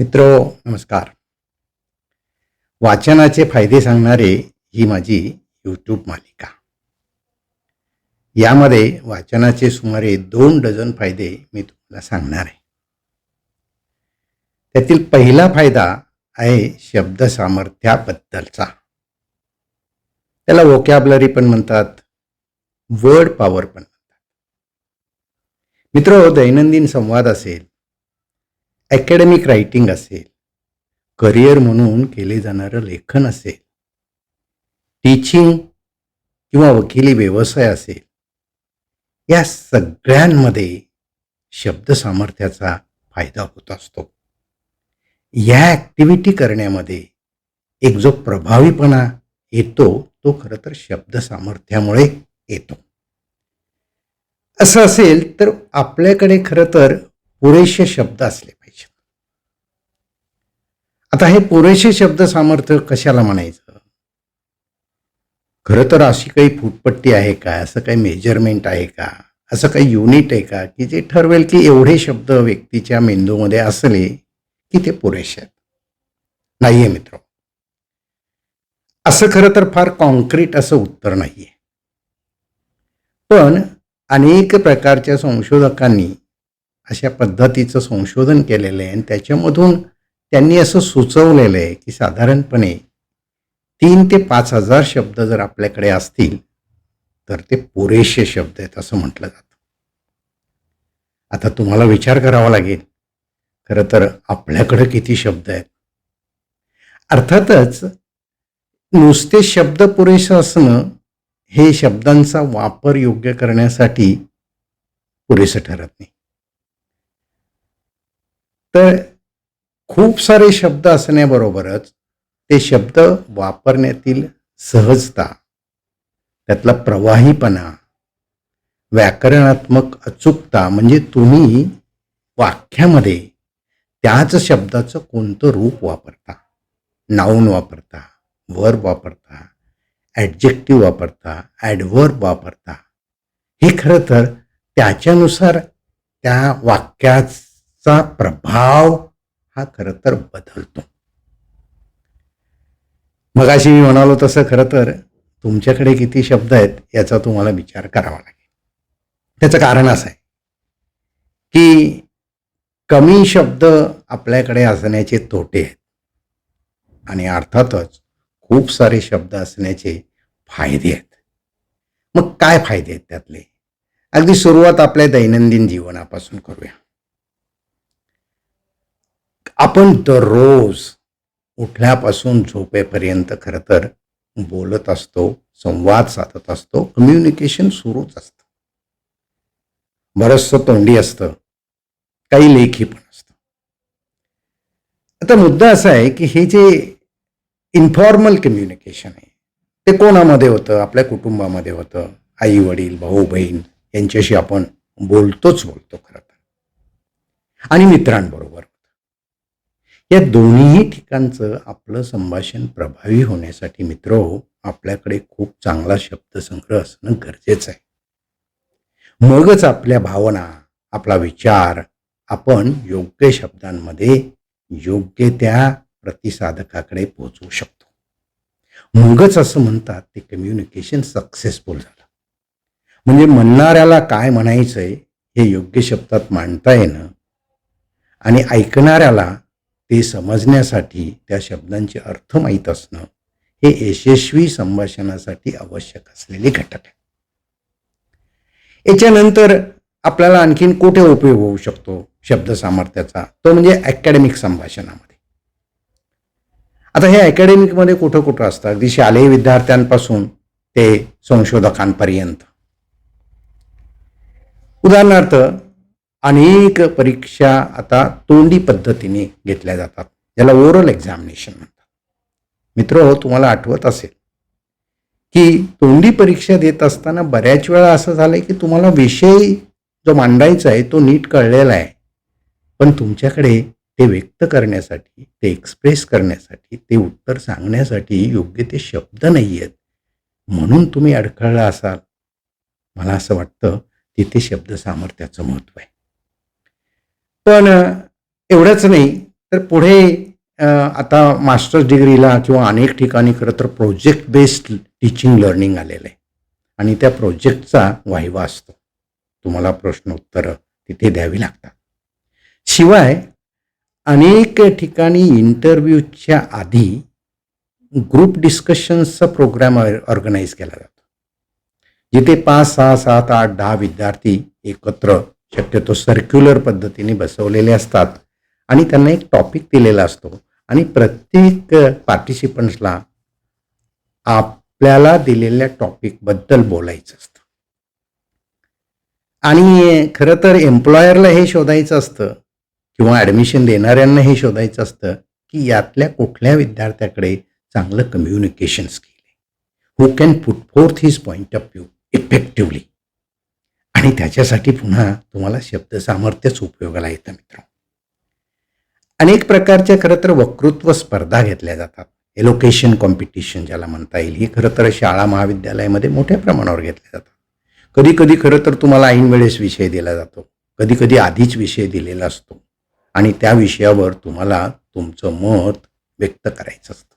मित्रो नमस्कार. वाचनाचे फायदे सांगणारे ही माझी यूट्यूब मालिका. यामध्ये वाचनाचे सुमारे दोन डझन फायदे मी तुम्हाला सांगणार आहे. त्यातील पहिला फायदा आहे शब्द सामर्थ्याबद्दलचा. त्याला वोकॅबलरी पण म्हणतात वर्ड पॉवर पण म्हणतात. मित्र दैनंदिन संवाद असेल ॲकॅडमिक रायटिंग असेल करिअर म्हणून केले जाणारं लेखन असेल टीचिंग किंवा वकिली व्यवसाय असेल या सगळ्यांमध्ये शब्द सामर्थ्याचा फायदा होत असतो. या ॲक्टिव्हिटी करण्यामध्ये एक जो प्रभावीपणा येतो तो खरं तर शब्द सामर्थ्यामुळे येतो. असं असेल तर आपल्याकडे खरं तर पुरेसे शब्द असले आता हे पुरेसे शब्द सामर्थ्य कशाला म्हणायचं? खरं तर अशी काही फुटपट्टी आहे का? असं काही मेजरमेंट आहे का? असं काही युनिट आहे का? की जे ठरवेल की एवढे शब्द व्यक्तीच्या मेंदूमध्ये असले की ते पुरेसे आहेत. नाहीये मित्र. असं खरं तर फार कॉन्क्रीट असं उत्तर नाहीये. पण अनेक प्रकारच्या संशोधकांनी अशा पद्धतीचं संशोधन केलेलं आहे आणि त्याच्यामधून त्यांनी असं सुचवलेलं आहे की साधारणपणे तीन ते पाच हजार शब्द जर आपल्याकडे असतील तर ते पुरेसे शब्द आहेत असं म्हटलं जातं. आता तुम्हाला विचार करावा लागेल खरं तर आपल्याकडे किती शब्द आहेत? अर्थातच नुसते शब्द पुरेसं असणं हे शब्दांचा वापर योग्य करण्यासाठी पुरेसं ठरत नाही. तर खूप सारे शब्द असण्याबरोबरच ते शब्द वापरण्यातील सहजता त्यातला प्रवाहीपणा व्याकरणात्मक अचूकता म्हणजे तुम्ही वाक्यामध्ये त्याच शब्दाचं कोणतं रूप वापरता? नाऊन वापरता वर्ब वापरता ॲडजेक्टिव्ह वापरता ॲडवर्ब वापरता. हे खरं तर त्याच्यानुसार त्या वाक्याचा प्रभाव हा खरं तर बदलतो. मगाशी मी म्हणालो तसं खरं तर तुमच्याकडे किती शब्द आहेत याचा तुम्हाला विचार करावा लागेल. त्याचं कारण असं आहे की कमी शब्द आपल्याकडे असण्याचे तोटे आहेत. आणि अर्थातच खूप सारे शब्द असण्याचे फायदे आहेत. मग काय फायदे आहेत त्यातले? अगदी सुरुवात आपल्या दैनंदिन जीवनापासून करूया. आपण दररोज उठल्यापासून झोपेपर्यंत खरं तर बोलत असतो संवाद साधत असतो कम्युनिकेशन सुरूच असतं. बरंचसं तोंडी असतं काही लेखी पण असतं. आता मुद्दा असा आहे की हे जे इन्फॉर्मल कम्युनिकेशन आहे ते कोणामध्ये होतं? आपल्या कुटुंबामध्ये होतं. आई वडील भाऊ बहीण यांच्याशी आपण बोलतोच बोलतो खरं तर. आणि मित्रांबरोबर. या दोन्ही ठिकाणचं आपलं संभाषण प्रभावी होण्यासाठी मित्र आपल्याकडे खूप चांगला शब्दसंग्रह असणं गरजेचं आहे. मगच आपल्या भावना आपला विचार आपण योग्य शब्दांमध्ये योग्य त्या प्रतिसाधकाकडे पोहोचवू शकतो. मगच असं म्हणतात ते कम्युनिकेशन सक्सेसफुल झालं. म्हणजे म्हणणाऱ्याला काय म्हणायचंय हे योग्य शब्दात मांडता येणं आणि ऐकणाऱ्याला ते समजण्यासाठी त्या शब्दांचे अर्थ माहीत असणं हे यशस्वी संभाषणासाठी आवश्यक असलेले घटक आहे. याच्यानंतर आपल्याला आणखीन कुठे उपयोग होऊ शकतो शब्द सामर्थ्याचा? तो म्हणजे अकॅडमिक संभाषणामध्ये. आता हे अकॅडमिकमध्ये कुठं कुठं असतं? अगदी शालेय विद्यार्थ्यांपासून ते संशोधकांपर्यंत. उदाहरणार्थ अनेक परीक्षा आता तोंडी पद्धतीने घेतल्या जातात. ज्याला ओरल एक्झामिनेशन म्हणतात. मित्र हो तुम्हाला आठवत असेल की तोंडी परीक्षा देत असताना बऱ्याच वेळा असं झालंय की तुम्हाला विषय जो मांडायचा आहे तो नीट कळलेला आहे. पण तुमच्याकडे ते व्यक्त करण्यासाठी ते एक्सप्रेस करण्यासाठी ते उत्तर सांगण्यासाठी योग्य ते शब्द नाही आहेत म्हणून तुम्ही अडखळला असाल. मला असं वाटतं तिथे शब्द सामर्थ्याचं महत्त्व आहे. पण एवढंच नाही. तर पुढे आता मास्टर्स डिग्रीला किंवा अनेक ठिकाणी खरं तर प्रोजेक्ट बेस्ड टीचिंग लर्निंग आलेलं आहे. आणि त्या प्रोजेक्टचा वाहिवा असतो. तुम्हाला प्रश्न उत्तरं तिथे द्यावी लागतात. शिवाय अनेक ठिकाणी इंटरव्ह्यूच्या आधी ग्रुप डिस्कशन्सचा प्रोग्राम ऑर्गनाईज केला जातो. जिथे पाच सहा सात आठ दहा विद्यार्थी एकत्र शक्यतो सर्क्युलर पद्धतीने बसवलेले असतात. आणि त्यांना एक टॉपिक दिलेला असतो. आणि प्रत्येक पार्टिसिपंट्सला आपल्याला दिलेल्या टॉपिकबद्दल बोलायचं असतं. आणि खरं तर एम्प्लॉयरला हे शोधायचं असतं किंवा ॲडमिशन देणाऱ्यांना हे शोधायचं असतं की यातल्या कुठल्या विद्यार्थ्याकडे चांगलं कम्युनिकेशन स्किल आहे. Who can put forth his point of view effectively आणि त्याच्यासाठी पुन्हा तुम्हाला शब्द सामर्थ्यच उपयोगाला येतं मित्र अनेक प्रकारच्या खरं तर वक्तृत्व स्पर्धा घेतल्या जातात. एलोकेशन कॉम्पिटिशन ज्याला म्हणता येईल ही खरं तर शाळा महाविद्यालयामध्ये मोठ्या प्रमाणावर घेतल्या जातात. कधी कधी खरं तर तुम्हाला ऐन वेळेस विषय दिला जातो. कधी कधी आधीच विषय दिलेला असतो. आणि त्या विषयावर तुम्हाला तुमचं मत व्यक्त करायचं असतं.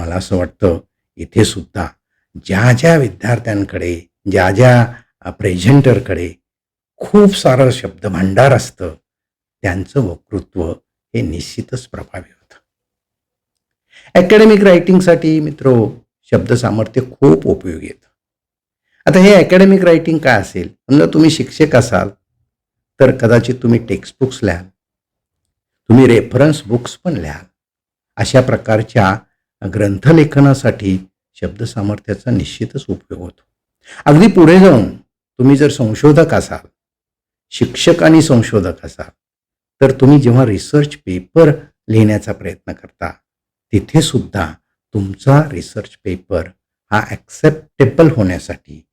मला असं वाटतं इथे सुद्धा ज्या ज्या विद्यार्थ्यांकडे ज्या ज्या प्रेझेंटरकडे खूप सारं शब्दभांडार असतं. त्यांचं वक्तृत्व हे निश्चितच प्रभावी होतं. ॲकॅडमिक रायटिंगसाठी मित्र शब्द सामर्थ्य खूप उपयोगी येतं. आता हे अकॅडमिक रायटिंग काय असेल? समजा तुम्ही शिक्षक असाल तर कदाचित तुम्ही टेक्स्टबुक्स लिहाल. तुम्ही रेफरन्स बुक्स पण लिहाल. अशा प्रकारच्या ग्रंथलेखनासाठी शब्द सामर्थ्याचा निश्चितच उपयोग होतो. अगदी पुढे जाऊन तुम्ही जर संशोधक असाल शिक्षक आणि संशोधक असाल तर तुम्ही जेव्हा रिसर्च पेपर लिहिण्याचा प्रयत्न करता तिथे सुद्धा तुमचा रिसर्च पेपर हा ॲक्सेप्टेबल होण्यासाठी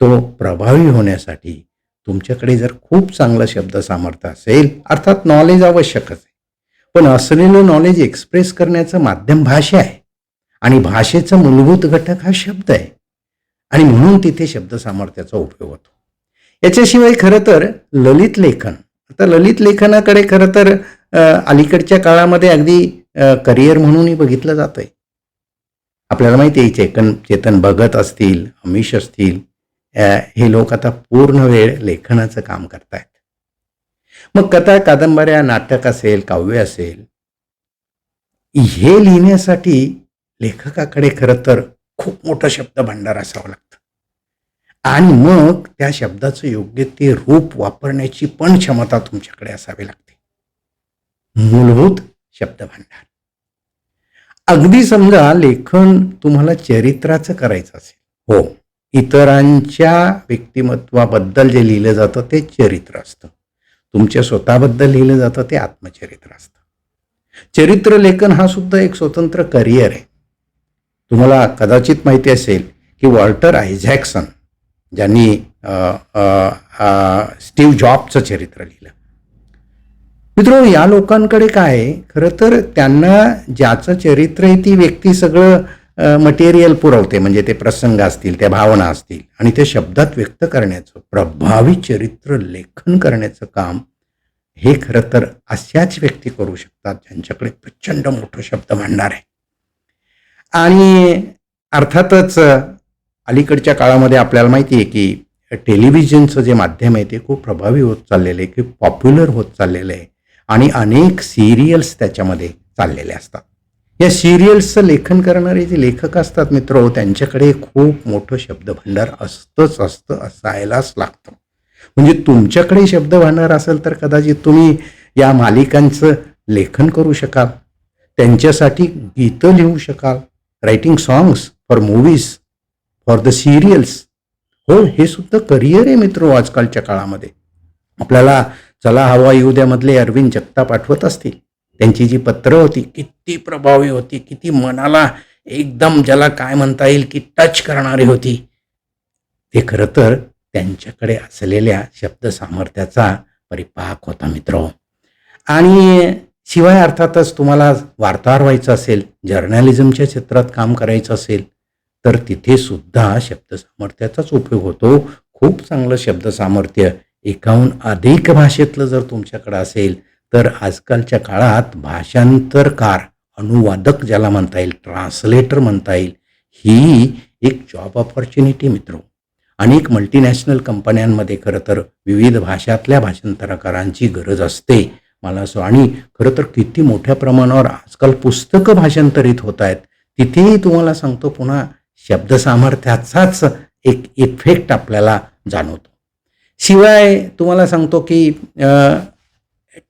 तो प्रभावी होण्यासाठी तुमच्याकडे जर खूप चांगलं शब्द सामर्थ्य असेल अर्थात नॉलेज आवश्यकच आहे. पण असलेलं नॉलेज एक्सप्रेस करण्याचं माध्यम भाषा आहे. आणि भाषेचा मूलभूत घटक हा शब्द आहे. आणि म्हणून तिथे शब्द सामर्थ्याचा उपयोग होतो. याच्याशिवाय खरं तर ललित लेखन आता ललित लेखनाकडे खरं तर अलीकडच्या काळामध्ये अगदी करिअर म्हणूनही बघितलं जात आहे आपल्याला माहिती आहे चेतन चेतन भगत असतील अमिष असतील हे लोक आता पूर्ण वेळ लेखनाचं काम करतायत. मग कथा कादंबऱ्या नाटक असेल काव्य असेल हे लिहिण्यासाठी लेखकाकडे खरं तर खूप मोठं शब्द भांडार असावं लागतं. आणि मग त्या शब्दाचं योग्य ते रूप वापरण्याची पण क्षमता तुमच्याकडे असावी लागते. मूलभूत शब्द भांडार अगदी समजा लेखन तुम्हाला चरित्राचं करायचं असेल. हो. इतरांच्या व्यक्तिमत्वाबद्दल जे लिहिलं जातं ते चरित्र असतं. तुमच्या स्वतःबद्दल लिहिलं जातं ते आत्मचरित्र असतं. चरित्र लेखन हा सुद्धा एक स्वतंत्र करिअर आहे. तुम्हाला कदाचित माहिती असेल की वॉल्टर आयझॅक्सन ज्यांनी स्टीव्ह जॉबचं चरित्र लिहिलं. मित्र या लोकांकडे काय आहे? खरं तर त्यांना ज्याचं चरित्र आहे ती व्यक्ती सगळं मटेरियल पुरवते. म्हणजे ते प्रसंग असतील त्या भावना असतील. आणि ते शब्दात व्यक्त करण्याचं प्रभावी चरित्र लेखन करण्याचं काम हे खरं तर अशाच व्यक्ती करू शकतात ज्यांच्याकडे प्रचंड मोठं शब्द भांडार आहे. आणि अर्थातच अलीकडच्या काळामध्ये आपल्याला माहिती आहे की टेलिव्हिजनचं जे माध्यम आहे ते खूप प्रभावी होत चाललेलं आहे की पॉप्युलर होत चाललेलं आहे आणि अनेक सिरियल्स त्याच्यामध्ये चाललेले असतात. या सिरियल्सचं लेखन करणारे जे लेखक असतात मित्र त्यांच्याकडे खूप मोठं शब्दभांडार असतंच असतं असायलाच लागतं. म्हणजे तुमच्याकडे शब्दभांडार असेल तर कदाचित तुम्ही या मालिकांचं लेखन करू शकाल त्यांच्यासाठी गीतं लिहू शकाल writing songs for movies for the serials हो हे सुद्धा करिअर आहे मित्र आजकालच्या काळामध्ये. आपल्याला चला हवा येऊ द्यामधले अरविंद जगताप आठवत असतील. त्यांची जी पत्रं होती किती प्रभावी होती किती मनाला एकदम ज्याला काय म्हणता येईल की टच करणारी होती. ते खरं तर त्यांच्याकडे असलेल्या शब्द सामर्थ्याचा परिपाक होता मित्र. आणि शिवाय अर्थातच तुम्हाला वार्ताहर व्हायचं असेल जर्नलिझमच्या क्षेत्रात काम करायचं असेल तर तिथे सुद्धा शब्द सामर्थ्याचाच उपयोग होतो. खूप चांगलं शब्दसामर्थ्य. एकाहून अधिक भाषेतलं जर तुमच्याकडे असेल तर आजकालच्या काळात भाषांतरकार अनुवादक ज्याला म्हणता येईल ट्रान्सलेटर म्हणता येईल ही एक जॉब ऑपॉर्च्युनिटी मित्र. अनेक मल्टीनॅशनल कंपन्यांमध्ये खरं तर विविध भाषातल्या भाषांतरकारांची गरज असते. मला असं आणि खरं तर किती मोठ्या प्रमाणावर आजकाल पुस्तकं भाषांतरित होत आहेत तिथेही तुम्हाला सांगतो पुन्हा शब्दसामर्थ्याचाच एक इफेक्ट आपल्याला जाणवतो. शिवाय तुम्हाला सांगतो की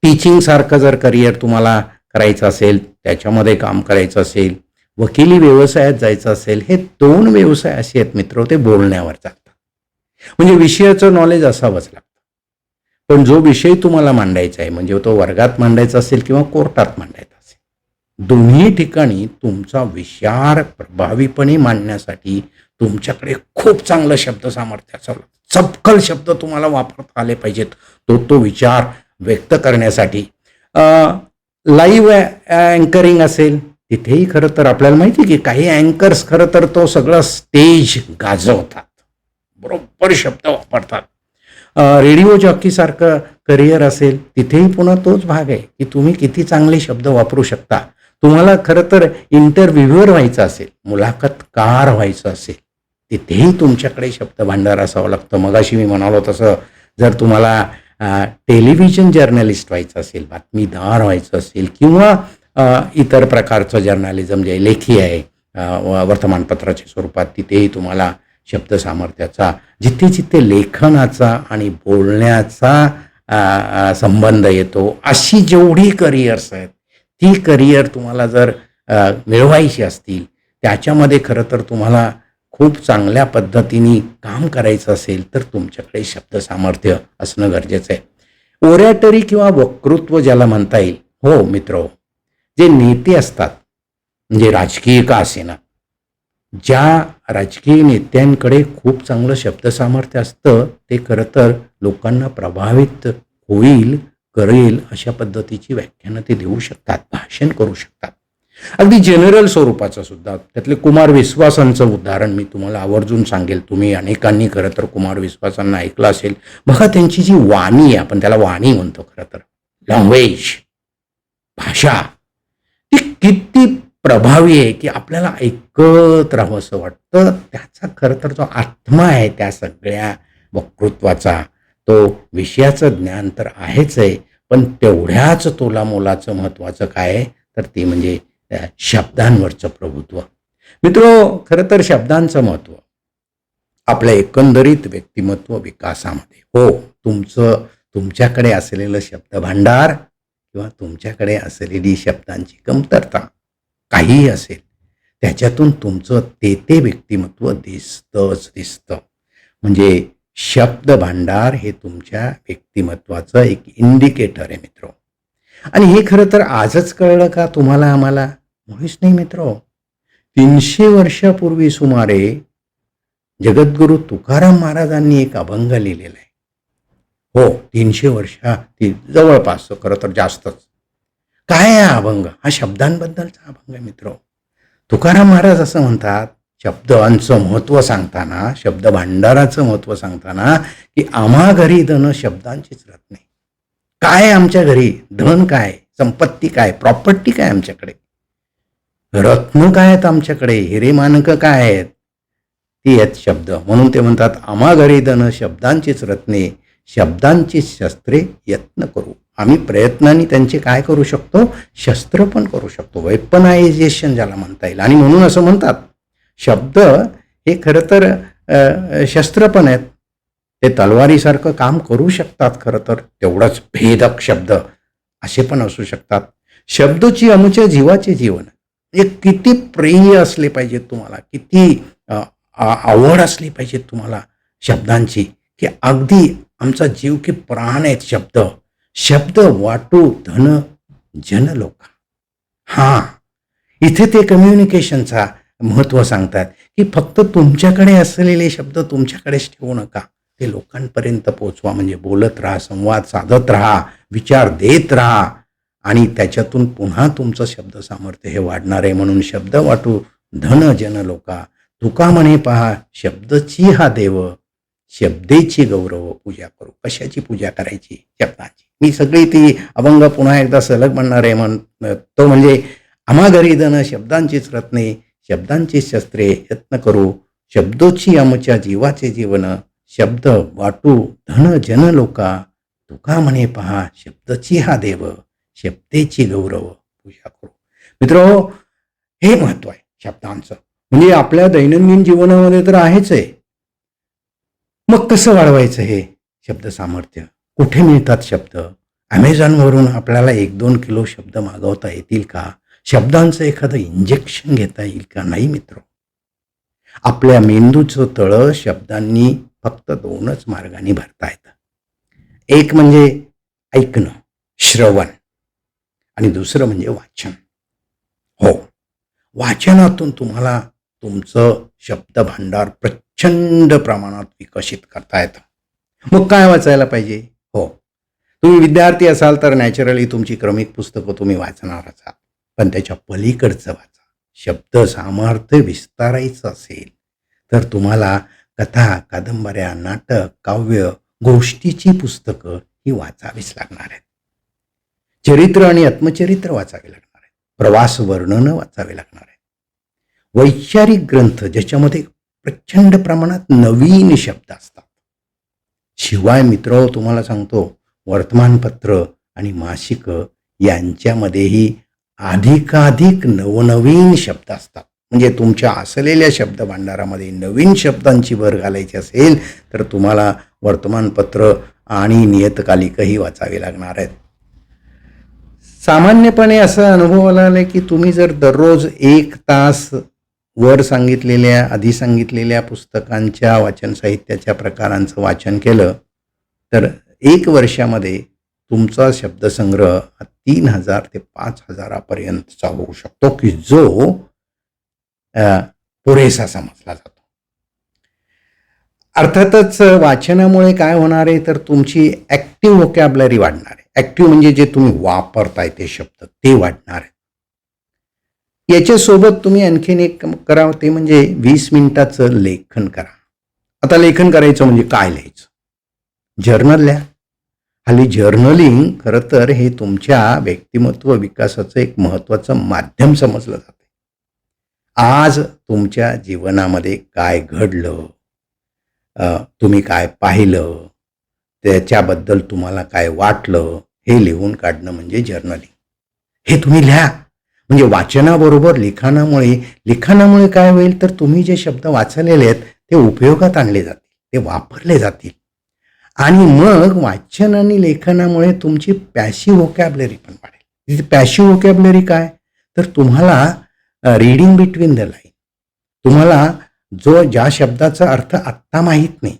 टीचिंगसारखं जर करिअर तुम्हाला करायचं असेल त्याच्यामध्ये काम करायचं असेल वकिली व्यवसायात जायचं असेल हे दोन व्यवसाय असे आहेत मित्र ते बोलण्यावर चालतात. म्हणजे विषयाचं नॉलेज असावंच लागतं. पण जो विषय तुम्हाला मांडायचा आहे म्हणजे तो वर्गात मांडायचा असेल किंवा कोर्टात मांडायचा असेल दोन्ही ठिकाणी तुमचा विचार प्रभावीपणे मांडण्यासाठी तुमच्याकडे खूप चांगलं शब्द सामर्थ्य असावं चपकल शब्द तुम्हाला वापरता आले पाहिजेत. तो तो विचार व्यक्त करण्यासाठी. लाईव्ह अँकरिंग असेल तिथेही खरं तर आपल्याला माहिती आहे की काही अँकर्स खरं तर तो सगळं स्टेज गाजवतात. बरोबर शब्द वापरतात. रेडिओ जॉकीसारखं करिअर असेल तिथेही पुन्हा तोच भाग आहे की तुम्ही किती चांगले शब्द वापरू शकता. तुम्हाला खरं तर इंटरव्ह्यूवर व्हायचं असेल मुलाखतकार व्हायचं असेल तिथेही तुमच्याकडे शब्द भांडार असावं लागतं. मगाशी मी म्हणालो तसं जर तुम्हाला टेलिव्हिजन जर्नलिस्ट व्हायचं असेल बातमीदार व्हायचं असेल किंवा इतर प्रकारचं जर्नलिझम जे लेखी आहे वर्तमानपत्राच्या स्वरूपात तिथेही तुम्हाला शब्द सामर्थ्याचा जिथे जिथे लेखनाचा आणि बोलण्याचा संबंध येतो अशी जेवढी करिअर्स आहेत ती करिअर तुम्हाला जर मिळवायची असतील त्याच्यामध्ये खरं तर तुम्हाला खूप चांगल्या पद्धतीने काम करायचं असेल तर तुमच्याकडे शब्द सामर्थ्य असणं गरजेचं आहे. ओरॅटरी किंवा वक्तृत्व ज्याला म्हणता येईल हो मित्र हो, जे नेते असतात म्हणजे राजकीय का असेना ज्या राजकीय नेत्यांकडे खूप चांगलं शब्द सामर्थ्य असतं ते खरं तर लोकांना प्रभावित होईल करेल अशा पद्धतीची व्याख्यानं ते देऊ शकतात भाषण करू शकतात. अगदी जनरल स्वरूपाचं सुद्धा त्यातले कुमार विश्वासांचं उदाहरण मी तुम्हाला आवर्जून सांगेल. तुम्ही अनेकांनी खरं तर कुमार विश्वासांना ऐकलं असेल. बघा त्यांची जी वाणी आहे आपण त्याला वाणी म्हणतो खरं तर. लँग्वेज भाषा ती किती प्रभावी आहे की आपल्याला ऐकत राहावं असं वाटतं. त्याचा खरं तर जो आत्मा आहे त्या सगळ्या वक्तृत्वाचा तो विषयाचं ज्ञान तर आहेच आहे. पण तेवढ्याच तोला मोलाचं महत्त्वाचं काय आहे? तर ते म्हणजे शब्दांवरचं प्रभुत्व. मित्र खरं तर शब्दांचं महत्त्व आपल्या एकंदरीत व्यक्तिमत्व विकासामध्ये. हो तुमचं तुमच्याकडे असलेलं शब्दभांडार किंवा तुमच्याकडे असलेली शब्दांची कमतरता काहीही असेल त्याच्यातून तुमचं ते ते व्यक्तिमत्व दिसतंच दिसतं. म्हणजे शब्द भांडार हे तुमच्या व्यक्तिमत्वाचं एक इंडिकेटर आहे मित्र. आणि हे खरं तर आजच कळलं का तुम्हाला आम्हाला? मुळीच नाही मित्र. तीनशे वर्षापूर्वी सुमारे जगद्गुरु तुकाराम महाराजांनी एक अभंग लिहिलेला आहे. हो तीनशे वर्षा ती जवळपास खरं तर जास्तच. काय आहे अभंग? हा शब्दांबद्दलचा अभंग आहे मित्र. तुकाराम महाराज असं म्हणतात शब्दांचं महत्त्व सांगताना शब्द भांडाराचं महत्त्व सांगताना की आम्हा घरी धन शब्दांचीच रत्ने काय आमच्या घरी? धन काय? संपत्ती काय? प्रॉपर्टी काय आमच्याकडे? रत्न काय आहेत आमच्याकडे? हिरे मानकं काय आहेत? ती आहेत शब्द. म्हणून ते म्हणतात आम्हा घरी धन शब्दांचीच रत्ने शब्दांची शस्त्रे यत्न करू. आम्ही प्रयत्नांनी त्यांचे काय करू शकतो? शस्त्र पण करू शकतो. वेपनायझेशन ज्याला म्हणता येईल. आणि म्हणून असं म्हणतात शब्द हे खरं तर शस्त्र पण आहेत. ते तलवारीसारखं काम करू शकतात खरं तर. तेवढंच भेदक शब्द असे पण असू शकतात. शब्दची अमुच्या जीवाचे जीवन. म्हणजे किती प्रिय असले पाहिजेत तुम्हाला किती आवड असली पाहिजेत तुम्हाला शब्दांची की अगदी आमचा जीव की प्राण आहेत शब्द. शब्द वाटू धन जन लोक. हां. इथे ते कम्युनिकेशनचा महत्त्व सांगतात की फक्त तुमच्याकडे असलेले शब्द तुमच्याकडेच ठेवू नका. ते लोकांपर्यंत पोचवा म्हणजे बोलत राहा संवाद साधत राहा विचार देत राहा. आणि त्याच्यातून पुन्हा तुमचं शब्द सामर्थ्य हे वाढणार आहे. म्हणून शब्द वाटू धन जन लोका. तुका म्हणे पहा शब्दची हा देव शब्देची गौरव पूजा करू. कशाची पूजा करायची? शब्दाची. मी सगळी ती अभंग पुन्हा एकदा सलग म्हणणार आहे म्हण तो म्हणजे आम्हा घरी धन शब्दांचीच रत्ने शब्दांची शस्त्रे यत्न करू. शब्दोची आमच्या जीवाचे जीवन शब्द वाटू धन जन लोका. तुका म्हणे पहा शब्दची हा देव शब्देची गौरव पूजा करू. मित्र हे महत्त्व आहे शब्दांचं. म्हणजे आपल्या दैनंदिन जीवनामध्ये तर आहेच आहे. मग कसं वाढवायचं हे शब्द सामर्थ्य? कुठे मिळतात शब्द? ॲमेझॉनवरून आपल्याला एक दोन किलो शब्द मागवता येतील का? शब्दांचं एखादं इंजेक्शन घेता येईल का? नाही मित्र. आपल्या मेंदूचं तळं शब्दांनी फक्त दोनच मार्गाने भरता येतं. एक म्हणजे ऐकणं श्रवण आणि दुसरं म्हणजे वाचन. हो. वाचनातून तुम्हाला तुमचं शब्द भांडार प्रचंड प्रमाणात विकसित करता येतं मग काय वाचायला पाहिजे? हो. तुम्ही विद्यार्थी असाल तर नॅचरली तुमची क्रमिक पुस्तकं तुम्ही वाचणार आहात. पण त्याच्या पलीकडचं वाचा. शब्द सामर्थ्य विस्तारायचं असेल तर तुम्हाला कथा कादंबऱ्या नाटक काव्य गोष्टीची पुस्तकं ही वाचावीच लागणार आहेत. चरित्र आणि आत्मचरित्र वाचावे लागणार आहेत. प्रवास वर्णनं वाचावे लागणार आहेत. वैचारिक ग्रंथ ज्याच्यामध्ये प्रचंड प्रमाणात नवीन शब्द असतात. शिवाय मित्र तुम्हाला सांगतो वर्तमानपत्र आणि मासिक यांच्यामध्येही अधिकाधिक नवनवीन शब्द असतात. म्हणजे तुमच्या असलेल्या शब्द भांडारामध्ये नवीन शब्दांची भर घालायची असेल तर तुम्हाला वर्तमानपत्र आणि नियतकालिकही वाचावे लागणार आहेत. सामान्यपणे असं अनुभवाला आलं की तुम्ही जर दररोज एक तास वर सांगितलेल्या आधी सांगितलेल्या पुस्तकांच्या वाचन साहित्याच्या प्रकारांचं वाचन केलं तर एक वर्षामध्ये तुमचा शब्दसंग्रह हा तीन हजार ते पाच हजारापर्यंतचा होऊ शकतो की जो पुरेसा समजला जातो. अर्थातच वाचनामुळे काय होणार आहे तर तुमची ॲक्टिव्ह वोकॅबलरी वाढणार आहे. ॲक्टिव्ह म्हणजे जे तुम्ही वापरताय ते शब्द ते वाढणार आहे. याच्यासोबत तुम्ही आणखीन एक करा ते म्हणजे वीस मिनिटाचं लेखन करा. आता लेखन करायचं म्हणजे काय लिहायचं? जर्नल लिहा. हल्ली जर्नलिंग खरं तर हे तुमच्या व्यक्तिमत्व विकासाचं एक महत्त्वाचं माध्यम समजलं जातं आज तुमच्या जीवनामध्ये काय घडलं? तुम्ही काय पाहिलं? त्याच्याबद्दल तुम्हाला काय वाटलं? हे लिहून काढणं म्हणजे जर्नलिंग. हे तुम्ही लिहा. म्हणजे वाचनाबरोबर लिखाणामुळे लिखाणामुळे काय होईल? तर तुम्ही जे शब्द वाचलेले आहेत ते उपयोगात आणले जातील ते वापरले जातील. आणि मग वाचन आणि लेखनामुळे तुमची पॅशिव व्होकॅबलरी पण वाढेल. पॅशिव व्होकॅबलरी काय? तर तुम्हाला रीडिंग बिटवीन द लाईन तुम्हाला जो ज्या शब्दाचा अर्थ आत्ता माहीत नाही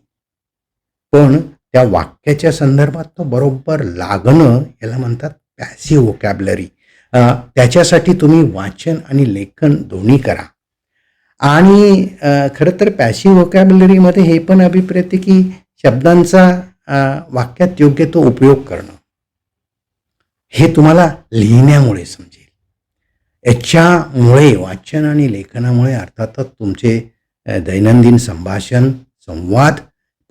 पण त्या वाक्याच्या संदर्भात तो बरोबर लागणं याला म्हणतात पॅसिव्ह वोकॅबलरी त्याच्यासाठी तुम्ही वाचन आणि लेखन दोन्ही करा. आणि खरं तर पॅसिव्ह व्होकॅबलरीमध्ये हे पण अभिप्रेत की शब्दांचा वाक्यात योग्य तो उपयोग करणं. हे तुम्हाला लिहिण्यामुळे समजेल. याच्यामुळे वाचन आणि लेखनामुळे अर्थातच तुमचे दैनंदिन संभाषण संवाद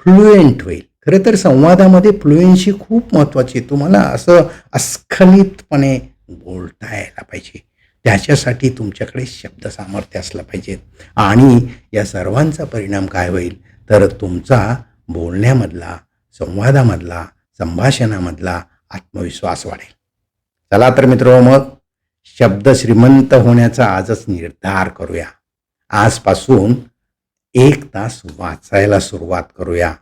फ्लुएंट होईल. खरं तर संवादामध्ये फ्लुएन्सी खूप महत्त्वाची आहे. तुम्हाला असं अस्खलितपणे बोलता यायला पाहिजे. त्याच्यासाठी तुमच्याकडे शब्द सामर्थ्य असलं पाहिजे. आणि या सर्वांचा परिणाम काय होईल? तर तुमचा बोलण्यामधला संवादामधला संभाषणामधला आत्मविश्वास वाढेल. चला तर मित्र मग शब्द श्रीमंत होण्याचा आजच निर्धार करूया. आजपासून एक तास वाचायला सुरुवात करूया.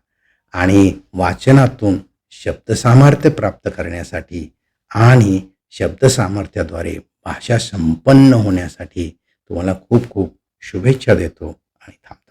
आणि वाचनातून शब्दसामर्थ्य प्राप्त करण्यासाठी आणि शब्दसामर्थ्याद्वारे भाषा संपन्न होण्यासाठी तुम्हाला खूप खूप शुभेच्छा देतो आणि थांबतो.